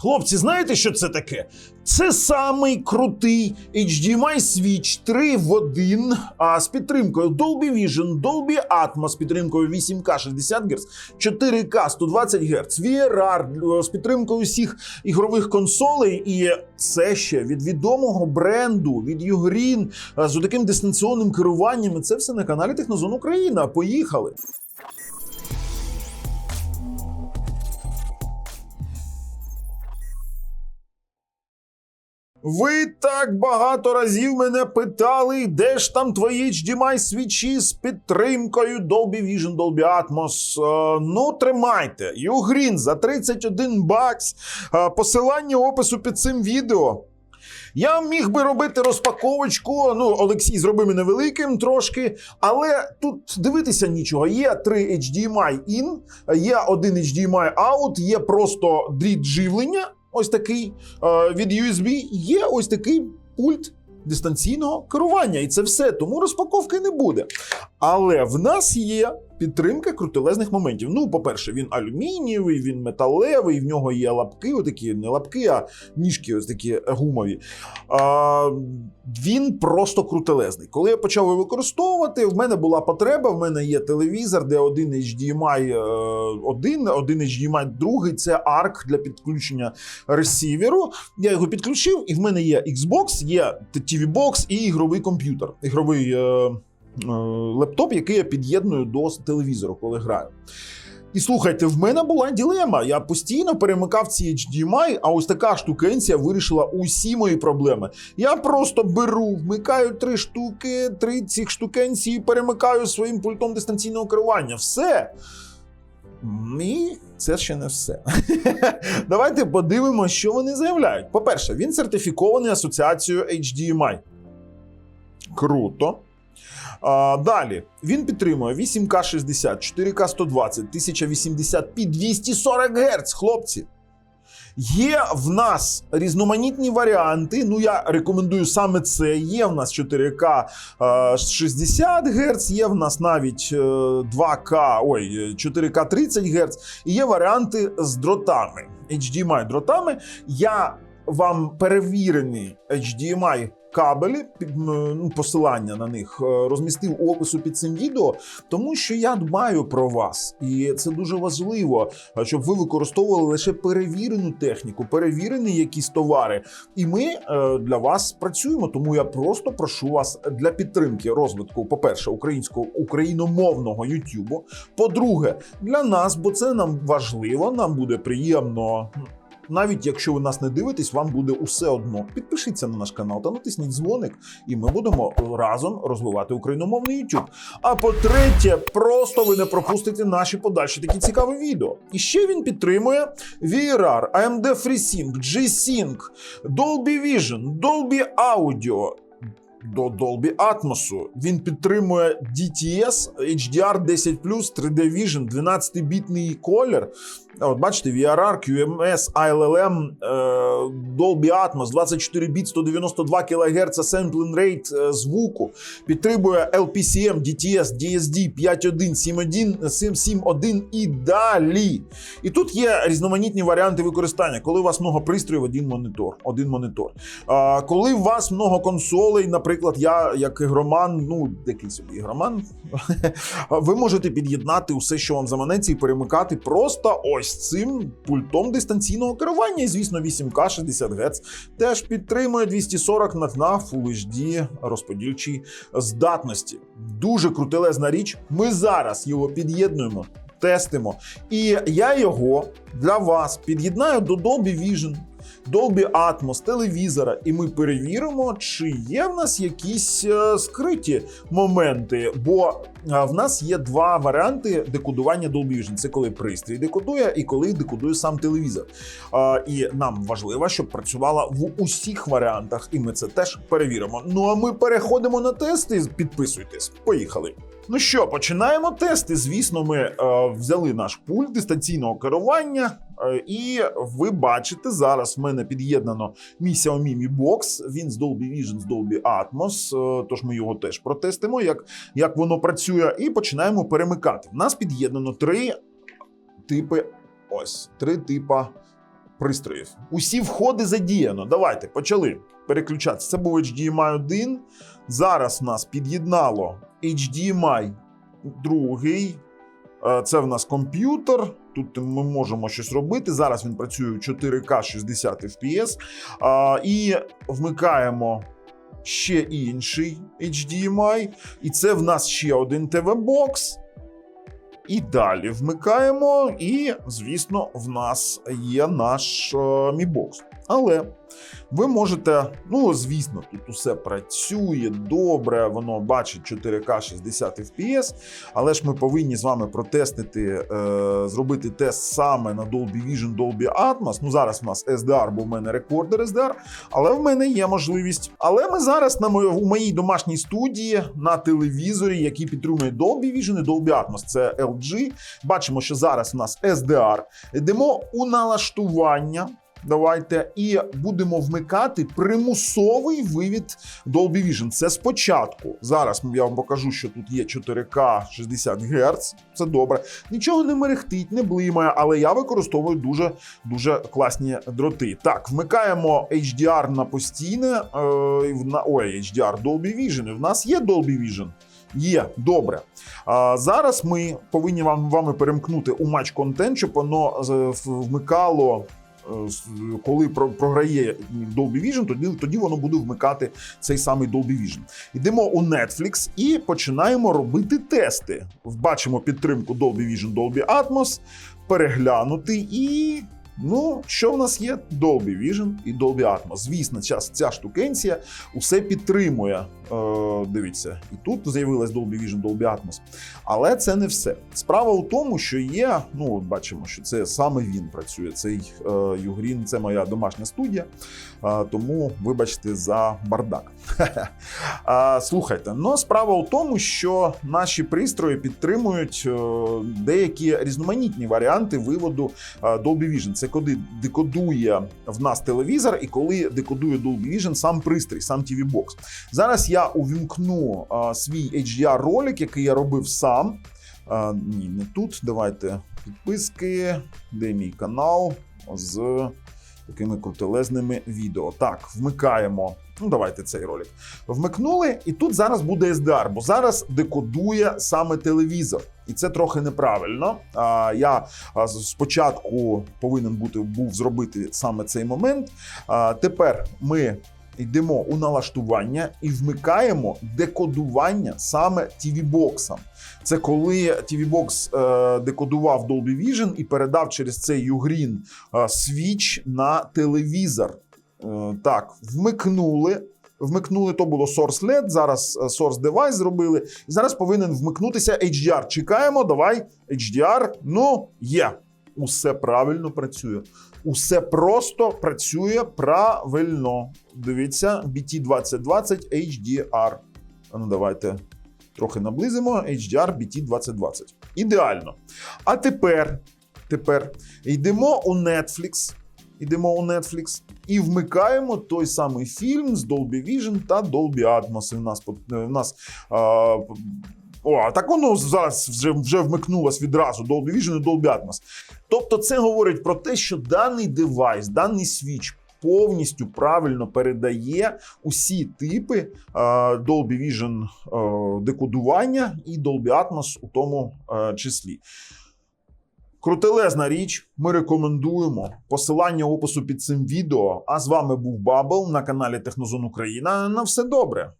Хлопці, знаєте, що це таке? Це самий крутий HDMI Switch 3 в 1 а, з підтримкою Dolby Vision, Dolby Atmos з підтримкою 8K 60 Гц, 4K 120 Гц, VRR з підтримкою всіх ігрових консолей. І це ще від відомого бренду, від Ugreen з таким дистанційним керуванням. Це все на каналі Технозон Україна. Поїхали! Ви так багато разів мене питали, де ж там твої HDMI свічі з підтримкою Dolby Vision, Dolby Atmos. Е, ну, тримайте. Ugreen за 31 бакс. Е, посилання опису під цим відео. Я міг би робити розпаковочку. Ну, Олексій зробив мене великим трошки, але тут дивитися нічого. Є 3 HDMI in, є один HDMI out, є просто дріт живлення, ось такий е, від USB, є ось такий пульт дистанційного керування. І це все. Тому розпаковки не буде. Але в нас є підтримка крутелезних моментів. Ну, по-перше, він алюмінієвий, він металевий, в нього є лапки, отакі, не лапки, а ніжки, ось такі гумові. А, він просто крутелезний. Коли я почав його використовувати, в мене була потреба. В мене є телевізор, де один HDMI е, один, один HDMI другий це ARC для підключення ресіверу. Я його підключив, і в мене є Xbox, є TV Box і ігровий комп'ютер. Ігровий. Е, лептоп, який я під'єдную до телевізору, коли граю. І слухайте, в мене була ділема. Я постійно перемикав ці HDMI, а ось така штукенція вирішила усі мої проблеми. Я просто беру, вмикаю три штуки, три цих штукенції, і перемикаю своїм пультом дистанційного керування. Все. І це ще не все. Давайте подивимося, що вони заявляють. По-перше, він сертифікований асоціацією HDMI. Круто. А, далі він підтримує 8К 60, 4К 120, 1080p 240 Гц, хлопці. Є в нас різноманітні варіанти. Ну, я рекомендую саме це. Є в нас 4К е, 60 Гц, є в нас навіть е, 2К, ой, 4К 30 Гц, і є варіанти з дротами. HDMI дротами. Я вам перевірений HDMI кабелі, ну, посилання на них е, розмістив у опису під цим відео, тому що я дбаю про вас, і це дуже важливо, е, щоб ви використовували лише перевірену техніку, перевірені якісь товари. І ми е, для вас працюємо. Тому я просто прошу вас для підтримки розвитку, по-перше, українського україномовного Ютубу. По-друге, для нас, бо це нам важливо, нам буде приємно. Навіть якщо ви нас не дивитесь, вам буде усе одно. Підпишіться на наш канал та натисніть дзвоник, і ми будемо разом розвивати україномовний YouTube. А по-третє, просто ви не пропустите наші подальші такі цікаві відео. І ще він підтримує VRR, AMD FreeSync, G-Sync, Dolby Vision, Dolby Audio. До Dolby Atmos. Він підтримує DTS, HDR 10 3D Vision, 12-бітний колір. От бачите, VRR, QMS, ILM, е, Dolby Atmos, 24 біт, 192 кГц sampling rate звуку. Підтримує LPCM, DTS, DSD 5.1, 7.1, і далі. І тут є різноманітні варіанти використання, коли у вас много пристроїв, один монітор. Один монітор. Коли у вас много консолей, наприклад, я як ігроман, ну який собі ігроман, ви можете під'єднати усе, що вам заманеться, і перемикати просто ось цим пультом дистанційного керування. І звісно, 8К 60 Гц теж підтримує 240 на Full HD розподільчій здатності. Дуже крутелезна річ. Ми зараз його під'єднуємо. Тестимо. І я його для вас під'єднаю до Dolby Vision, Dolby Atmos, телевізора, і ми перевіримо, чи є в нас якісь е, скриті моменти. Бо е, в нас є два варіанти декодування Dolby Vision. Це коли пристрій декодує і коли декодує сам телевізор. Е, і нам важливо, щоб працювала в усіх варіантах, і ми це теж перевіримо. Ну а ми переходимо на тести. Підписуйтесь, поїхали. Ну що, починаємо тести. Звісно, ми е, взяли наш пульт дистанційного керування, е, і ви бачите, зараз в мене під'єднано мій Xiaomi Mi Box. Він з Dolby Vision, з Dolby Atmos. е, тож ми його теж протестимо, як, як воно працює, і починаємо перемикати. В нас під'єднано три типи. Ось три типа пристроїв. Усі входи задіяно. Давайте почали переключатися. Це був HDMI 1. Зараз нас під'єднало HDMI другий. Е, Це в нас комп'ютер. Тут ми можемо щось робити. Зараз він працює в 4К 60 FPS. І вмикаємо ще інший HDMI. І це в нас ще один TV-бокс. І далі вмикаємо, і, звісно, в нас є наш е, Mi Box. Але ви можете, ну, звісно, тут усе працює добре, воно бачить 4К 60 FPS, але ж ми повинні з вами протестити, е, зробити тест саме на Dolby Vision, Dolby Atmos. Ну, зараз в нас SDR, бо в мене рекордер SDR, але в мене є можливість. Але ми зараз на моє, у моїй домашній студії на телевізорі, який підтримує Dolby Vision і Dolby Atmos, це LG. Бачимо, що зараз у нас SDR. Йдемо у налаштування. Давайте і будемо вмикати примусовий вивід Dolby Vision. Це спочатку. Зараз я вам покажу, що тут є 4К 60 Гц. Це добре. Нічого не мерехтить, не блимає, але я використовую дуже дуже класні дроти. Так, вмикаємо HDR на постійне. Е, ой, HDR Dolby Vision. І в нас є Dolby Vision. Є добре. А зараз ми повинні вам вами перемкнути у матч контент, щоб воно вмикало. Е, Коли про- програє Dolby Vision, тоді, тоді воно буде вмикати цей самий Dolby Vision. Йдемо у Netflix і починаємо робити тести. Бачимо підтримку Dolby Vision, Dolby Atmos, переглянути і. Ну, що в нас є? Dolby Vision і Dolby Atmos. Звісно, ця, ця штукенція усе підтримує. Е, дивіться, і тут з'явилась Dolby Vision, Dolby Atmos. Але це не все. Справа у тому, що є. Ну, от бачимо, що це саме він працює. Цей е, Югрін, це моя домашня студія. Е, тому вибачте за бардак. А, Слухайте, ну справа у тому, що наші пристрої підтримують е, деякі різноманітні варіанти виводу е, Dolby Vision. Це декодує в нас телевізор, і коли декодує Dolby Vision сам пристрій, сам TV Box. Зараз я увімкну а, свій HDR ролик, який я робив сам. А, Ні, не тут. Давайте підписки. Де мій канал з такими крутелезними відео. Так, вмикаємо. Ну, давайте цей ролик. Вмикнули, і тут зараз буде SDR, бо зараз декодує саме телевізор. І це трохи неправильно. Я спочатку повинен бути був зробити саме цей момент. Тепер ми йдемо у налаштування і вмикаємо декодування саме TV-боксом. Це коли TV-бокс е, декодував Dolby Vision і передав через цей Ugreen е, свіч на телевізор. Е, так, вмикнули. Вмикнули, то було Source LED, зараз е, Source Device зробили. І зараз повинен вмикнутися HDR. Чекаємо, давай HDR. Ну, є. Усе правильно працює. Усе просто працює правильно. Дивіться, BT 2020 HDR. Ну, давайте трохи наблизимо. HDR BT 2020. Ідеально. А тепер, тепер йдемо у Netflix. Йдемо у Netflix і вмикаємо той самий фільм з Dolby Vision та Dolby Atmos. І в нас, в нас а, о, так воно зараз вже, вже вмикнулось відразу Dolby Vision і Dolby Atmos. Тобто, це говорить про те, що даний девайс, даний свіч. Повністю правильно передає усі типи е, Dolby Vision е, декодування і Dolby Atmos у тому е, числі. Крутелезна річ, ми рекомендуємо посилання опису під цим відео. А з вами був Бабл на каналі Технозон Україна. На все добре.